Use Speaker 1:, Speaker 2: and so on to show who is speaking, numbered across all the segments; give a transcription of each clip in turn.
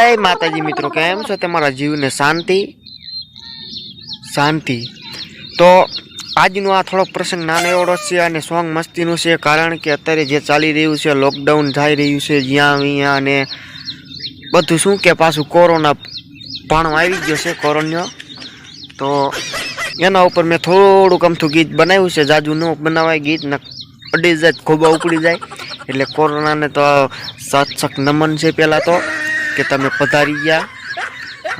Speaker 1: જય માતાજી મિત્રો, કેમ છો? તમારા જીવને શાંતિ? શાંતિ. તો આજનો આ થોડોક પ્રસંગ નાનો એવડો છે અને સોંગ મસ્તીનું છે, કારણ કે અત્યારે જે ચાલી રહ્યું છે, લોકડાઉન થઈ રહ્યું છે, જ્યાં અહીંયા અને બધું શું કે પાછું કોરોના ભાણો આવી ગયો છે, કોરોના. તો એના ઉપર મેં થોડુંક અમથું ગીત બનાવ્યું છે, જાજુ ન બનાવાય ગીત, ને અડી જાય, ખોબા ઉકળી જાય. એટલે કોરોનાને તો સાચક નમન છે પહેલાં તો. કે તમે પધારી ગયા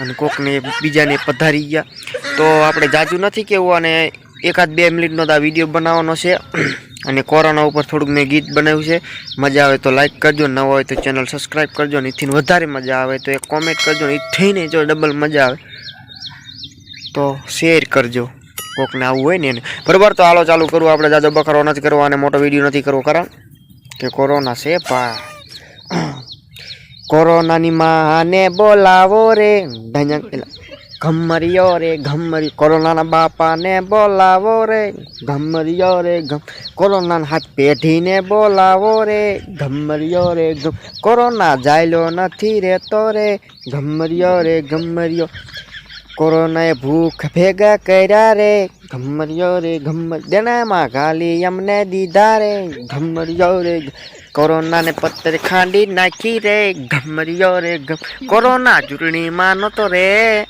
Speaker 1: અને કોકને બીજાને પધારી ગયા. તો આપણે જાજુ નથી કેવું અને એકાદ બે મિનિટનો તો આ વીડિયો બનાવવાનો છે. અને કોરોના ઉપર થોડુંક મેં ગીત બનાવ્યું છે. મજા આવે તો લાઇક કરજો, ન હોય તો ચેનલ સબસ્ક્રાઈબ કરજો ને એથી વધારે મજા આવે તો એક કોમેન્ટ કરજો ને એથી નહીં જો ડબલ મજા આવે તો શેર કરજો. કોકને આવું હોય ને એને. બરાબર, તો હાલો ચાલુ કરવું આપણે જાજો બકરો નથી કરવો અને મોટો વીડિયો નથી કરવો કારણ કે કોરોના છે, ભાઈ. કોરોનાની માને બોલાવો રે ઘમરિયો રે, ઘમરી, કોરોનાના બાપાને બોલાવો રે ઘમરિયો રે, ઘમ, કોરોનાના હાથ પેઢીને બોલાવો રે ઘમરિયો રે, ઘમ, કોરોના જાયલો નથી રહેતો રે ઘમરિયો રે ઘમરિયો કોરોનાએ ભૂખ ભેગા કર્યા રે ઘમરિયો રે ઘમર દેનામાં ગાલી અમને દીધા રે ઘમરિયો રે કોરોનાને પત્તર ખાંડી નાખી રે ગમરિયો રે, ગમ. કોરોના ચૂંટણીમાં નહોતો રે.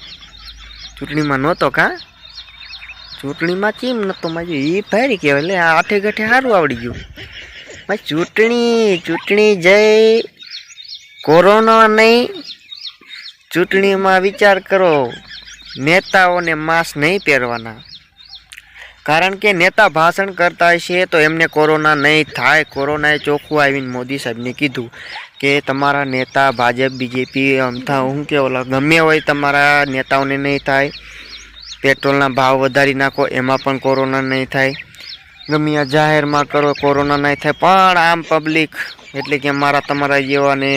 Speaker 1: ચૂંટણીમાં નહોતો કા? ચૂંટણીમાં કેમ નહોતો માજી એ ફેરી કહેવાય. એટલે આઠે ગઠે સારું આવડી ગયું. ભાઈ, ચૂંટણી ચૂંટણી જય. કોરોના નહીં. ચૂંટણીમાં વિચાર કરો. નેતાઓને માસ્ક નહીં પહેરવાના. કારણ કે નેતા ભાષણ કરતા હશે તો એમને કોરોના નહીં થાય. કોરોનાએ ચોખ્ખું આવીને મોદી સાહેબને કીધું કે તમારા નેતા ભાજપ, બીજેપી અમથા હું કે ઓલા ગમે હોય તમારા નેતાઓને નહીં થાય. પેટ્રોલના ભાવ વધારી નાખો, એમાં પણ કોરોના નહીં થાય. ગમે આ જાહેરમાં કરો, કોરોના નહીં થાય. પણ આમ પબ્લિક એટલે કે મારા, તમારા જેવાને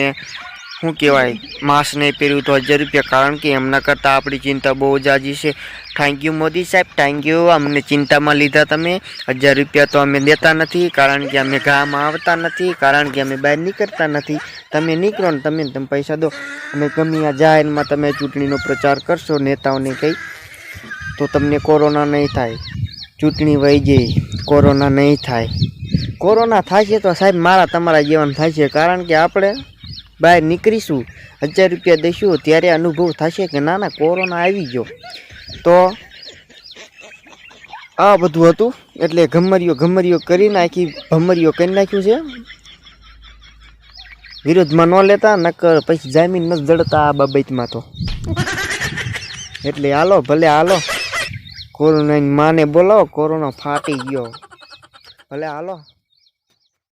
Speaker 1: શું કહેવાય? માસ્ક નહીં પહેર્યું તો હજાર રૂપિયા. કારણ કે એમના કરતાં આપણી ચિંતા બહુ જાજી છે. થેન્ક યુ મોદી સાહેબ. થેન્ક યુ અમને ચિંતામાં લીધા તમે. હજાર રૂપિયા તો અમે દેતા નથી. કારણ કે અમે ગામમાં આવતા નથી. કારણ કે અમે બહાર નીકળતા નથી. તમે નીકળો ને તમે તમે પૈસા દો. અને ગમે આ જાહેરમાં તમે ચૂંટણીનો પ્રચાર કરશો, નેતાઓને કંઈ, તો તમને કોરોના નહીં થાય. ચૂંટણી વહી જઈ કોરોના નહીં થાય. કોરોના થાય છે તો સાહેબ મારા તમારા જીવન થાય છે. કારણ કે આપણે બહાર નીકળીશું. હજાર રૂપિયા દઈશું. ત્યારે અનુભવ થશે કે ના ના કોરોના આવી ગયો. તો આ બધું હતું. એટલે ગમરીઓ ગમરીઓ કરી નાખી, ભમરીઓ કરી નાખ્યું છે. વિરોધમાં ન લેતા, નકર પછી જામીન ન જડતા આ બાબતમાં તો. એટલે હાલો, ભલે હાલો. કોરોનાની માને બોલાવો, કોરોના ફાટી ગયો. ભલે હાલો.